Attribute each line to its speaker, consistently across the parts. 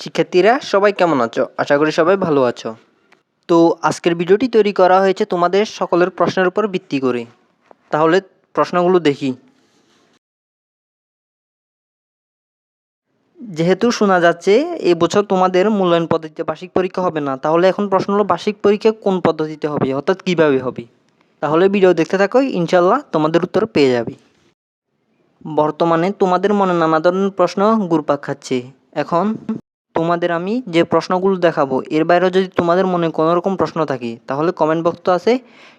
Speaker 1: শিক্ষার্থীরা, সবাই কেমন আছো? আশা করি সবাই ভালো আছো। তো আজকের ভিডিওটি তৈরি করা হয়েছে তোমাদের সকলের প্রশ্নের উপর ভিত্তি করে। তাহলে প্রশ্নগুলো দেখি। যেহেতু শোনা যাচ্ছে এই বছর তোমাদের মূল্যায়ন পদ্ধতিতে বার্ষিক পরীক্ষা হবে না, তাহলে এখন প্রশ্ন হলো বার্ষিক পরীক্ষা কোন পদ্ধতিতে হবে, অর্থাৎ কীভাবে হবে? তাহলে ভিডিও দেখতে থাকো ইনশাল্লাহ তোমাদের উত্তর পেয়ে যাবে। বর্তমানে তোমাদের মনে নানা ধরনের প্রশ্ন ঘুরপাক খাচ্ছে। এখন তোমাদের আমি যে প্রশ্নগুলো দেখাবো, এর বাইরেও যদি তোমাদের মনে কোনো রকম প্রশ্ন থাকে, তাহলে কমেন্ট বক্স তো আছে,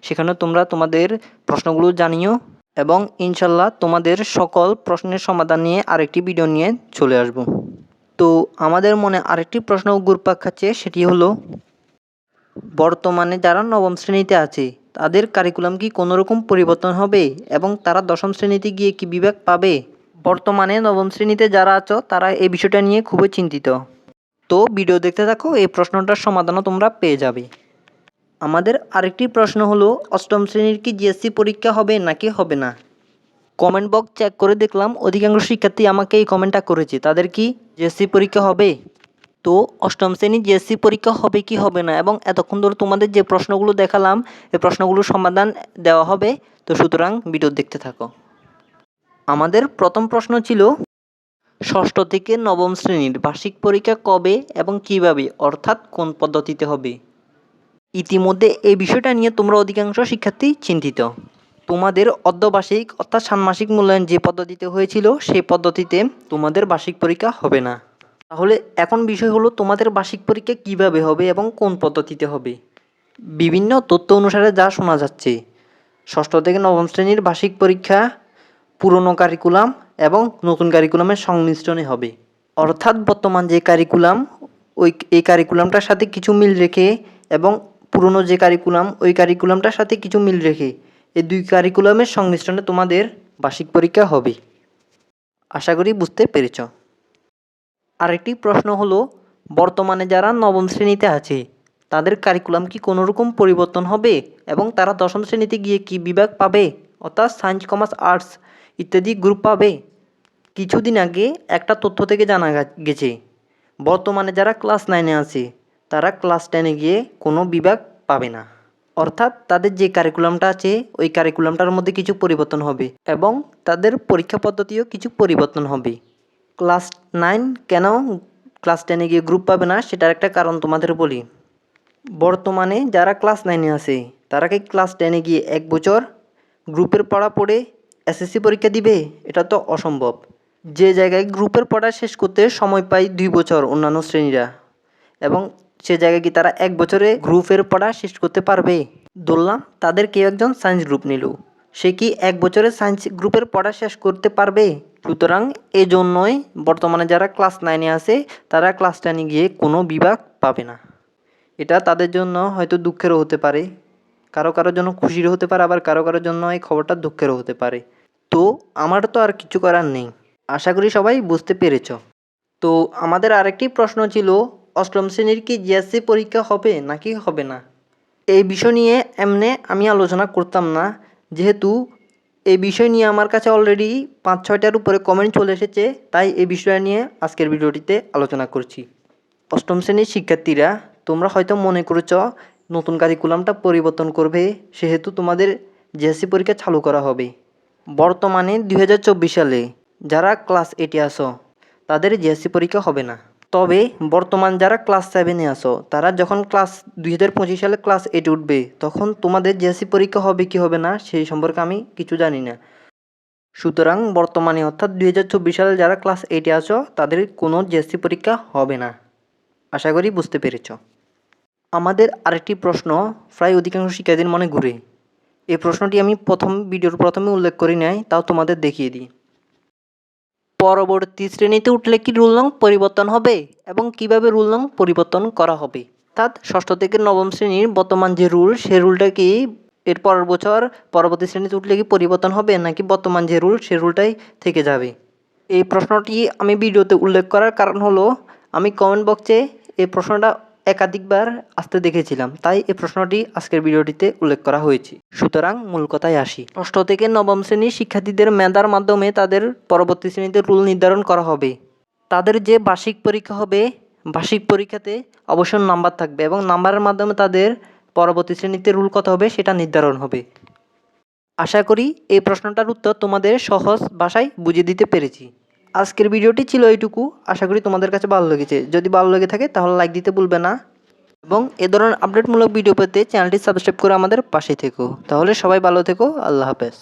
Speaker 1: সেখানে তোমরা তোমাদের প্রশ্নগুলো জানিও এবং ইনশাল্লাহ তোমাদের সকল প্রশ্নের সমাধান নিয়ে আরেকটি ভিডিও নিয়ে চলে আসব। তো আমাদের মনে আরেকটি প্রশ্ন ঘুরপাক খাচ্ছে, সেটি হলো, বর্তমানে যারা নবম শ্রেণীতে আছে, তাদের কারিকুলাম কি কোনো রকম পরিবর্তন হবে এবং তারা দশম শ্রেণীতে গিয়ে কি বিভাগ পাবে? বর্তমানে নবম শ্রেণীতে যারা আছো, তারা এই বিষয়টা নিয়ে খুবই চিন্তিত। তো ভিডিও দেখতে থাকো, এই প্রশ্নটার সমাধানও তোমরা পেয়ে যাবে। আমাদের আরেকটি প্রশ্ন হলো, অষ্টম শ্রেণির কি জিএসসি পরীক্ষা হবে নাকি হবে না? কমেন্ট বক্স চেক করে দেখলাম, অধিকাংশ শিক্ষার্থী আমাকে এই কমেন্টটা করেছে। তাদের কি জিএসসি পরীক্ষা হবে? তো অষ্টম শ্রেণি জিএসসি পরীক্ষা হবে কি হবে না? এবং এতক্ষণ ধরে তোমাদের যে প্রশ্নগুলো দেখালাম, এই প্রশ্নগুলোর সমাধান দেওয়া হবে। তো সুতরাং ভিডিও দেখতে থাকো। আমাদের প্রথম প্রশ্ন ছিল ষষ্ঠ থেকে নবম শ্রেণির বার্ষিক পরীক্ষা কবে এবং কীভাবে, অর্থাৎ কোন পদ্ধতিতে হবে? ইতিমধ্যে এই বিষয়টা নিয়ে তোমরা অধিকাংশ শিক্ষার্থী চিন্তিত। তোমাদের অর্ধবার্ষিক অর্থাৎ ষান্মাসিক মূল্যায়ন যে পদ্ধতিতে হয়েছিল, সেই পদ্ধতিতে তোমাদের বার্ষিক পরীক্ষা হবে না। তাহলে এখন বিষয় হলো, তোমাদের বার্ষিক পরীক্ষা কীভাবে হবে এবং কোন পদ্ধতিতে হবে? বিভিন্ন তথ্য অনুসারে যা শোনা যাচ্ছে, ষষ্ঠ থেকে নবম শ্রেণির বার্ষিক পরীক্ষা, পুরনো কারিকুলাম এবং নতুন কারিকুলামের সংমিশ্রণে হবে। অর্থাৎ বর্তমান যে কারিকুলাম ওই এই কারিকুলামটার সাথে কিছু মিল রেখে এবং পুরনো যে কারিকুলাম ওই কারিকুলামটার সাথে কিছু মিল রেখে এই দুই কারিকুলামের সংমিশ্রণে তোমাদের বার্ষিক পরীক্ষা হবে। আশা করি বুঝতে পেরেছ। আরেকটি প্রশ্ন হলো, বর্তমানে যারা নবম শ্রেণীতে আছে, তাদের কারিকুলাম কি কোনো রকম পরিবর্তন হবে এবং তারা দশম শ্রেণীতে গিয়ে কি বিভাগ পাবে? অর্থাৎ সায়েন্স কমার্স আর্টস ইত্যাদি গ্রুপ পাবে। কিছুদিন আগে একটা তথ্য থেকে জানা গেছে। বর্তমানে যারা ক্লাস নাইনে আছে, তারা ক্লাস টেনে গিয়ে কোনো বিভাগ পাবে না। অর্থাৎ তাদের যে কারিকুলামটা আছে, ওই কারিকুলামটার মধ্যে কিছু পরিবর্তন হবে এবং তাদের পরীক্ষা পদ্ধতিও কিছু পরিবর্তন হবে। ক্লাস নাইন কেন ক্লাস টেনে গিয়ে গ্রুপ পাবে না, সেটার একটা কারণ তোমাদের বলি। বর্তমানে যারা ক্লাস নাইনে আছে, তারা কি ক্লাস টেনে গিয়ে এক বছর গ্রুপের পড়া পড়ে এসএসসি পরীক্ষা দিবে, এটা তো অসম্ভব। যে জায়গায় গ্রুপের পড়া শেষ করতে সময় পায় দুই বছর অন্যান্য শ্রেণীরা, এবং সে জায়গায় কি তারা এক বছরে গ্রুপের পড়া শেষ করতে পারবে? ধরলাম, তাদের কেউ একজন সায়েন্স গ্রুপ নিল। সে কি এক বছরে সায়েন্স গ্রুপের পড়া শেষ করতে পারবে? সুতরাং এই জন্যই বর্তমানে যারা ক্লাস নাইনে আছে, তারা ক্লাস টেনে গিয়ে কোনো বিভাগ পাবে না। এটা তাদের জন্য হয়তো দুঃখেরও হতে পারে। কারও কারোর জন্য খুশির হতে পারে, আবার কারও কারোর জন্য এই খবরটা দুঃখেরও হতে পারে। তো আমার তো আর কিছু করার নেই। আশা করি সবাই বুঝতে পেরেছ। তো আমাদের আরেকটি প্রশ্ন ছিল, অষ্টম শ্রেণির কি জিএসসি পরীক্ষা হবে নাকি হবে না? এই বিষয় নিয়ে এমনি আমি আলোচনা করতাম না। যেহেতু এই বিষয় নিয়ে আমার কাছে অলরেডি পাঁচ ছয়টার উপরে কমেন্ট চলে এসেছে, তাই এই বিষয় নিয়ে আজকের ভিডিওটিতে আলোচনা করছি। অষ্টম শ্রেণির শিক্ষার্থীরা, তোমরা হয়তো মনে করেছ নতুন কারিকুলামটা পরিবর্তন করবে, সেহেতু তোমাদের জিএসসি পরীক্ষা চালু করা হবে। বর্তমানে দুই হাজার চব্বিশ সালে যারা ক্লাস এইটে আসো তাদের জিএসসি পরীক্ষা হবে না। তবে বর্তমান যারা ক্লাস সেভেনে আসো তারা যখন ক্লাস দুই হাজার পঁচিশ সালে ক্লাস এইটে উঠবে, তখন তোমাদের জিএসসি পরীক্ষা হবে কি হবে না, সেই সম্পর্কে আমি কিছু জানি না। সুতরাং বর্তমানে অর্থাৎ দুই হাজার চব্বিশ সালে যারা ক্লাস এইটে আছো, তাদের কোনো জিএসসি পরীক্ষা হবে না। আশা করি বুঝতে পেরেছ। আমাদের আরেকটি প্রশ্ন, প্রায় অধিকাংশ শিক্ষার্থীর মনে ঘুরে। এই প্রশ্নটি আমি প্রথম ভিডিওর প্রথমে উল্লেখ করি নাই, তাও তোমাদের দেখিয়ে দিই। পরবর্তী শ্রেণীতে উঠলে কি রুল নং পরিবর্তন হবে এবং কীভাবে রুল নং পরিবর্তন করা হবে? অর্থাৎ ষষ্ঠ থেকে নবম শ্রেণির বর্তমান যে রুল, সে রুলটা কি এর পরের বছর পরবর্তী শ্রেণীতে উঠলে কি পরিবর্তন হবে, নাকি বর্তমান যে রুল, সে রুলটাই থেকে যাবে? এই প্রশ্নটি আমি ভিডিওতে উল্লেখ করার কারণ হলো, আমি কমেন্ট বক্সে এই প্রশ্নটা একাধিকবার আসতে দেখেছিলাম, তাই এই প্রশ্নটি আজকের ভিডিওটিতে উল্লেখ করা হয়েছে। সুতরাং মূল কথায় আসি। ষষ্ঠ থেকে নবম শ্রেণির শিক্ষার্থীদের মেধার মাধ্যমে তাদের পরবর্তী শ্রেণীতে রুল নির্ধারণ করা হবে। তাদের যে বার্ষিক পরীক্ষা হবে, বার্ষিক পরীক্ষাতে অবশ্য নাম্বার থাকবে এবং নাম্বারের মাধ্যমে তাদের পরবর্তী শ্রেণীতে রুল কত হবে সেটা নির্ধারণ হবে। আশা করি এই প্রশ্নটার উত্তর তোমাদের সহজ ভাষায় বুঝিয়ে দিতে পেরেছি। আজকের ভিডিওটি ছিল এইটুকু। আশা করি তোমাদের কাছে ভালো লেগেছে। যদি ভালো লেগে থাকে, তাহলে লাইক দিতে ভুলবে না। এবং এ ধরনের আপডেটমূলক ভিডিও পেতে চ্যানেলটি সাবস্ক্রাইব করে আমাদের পাশে থেকো। তাহলে সবাই ভালো থেকো। আল্লাহ হাফেজ।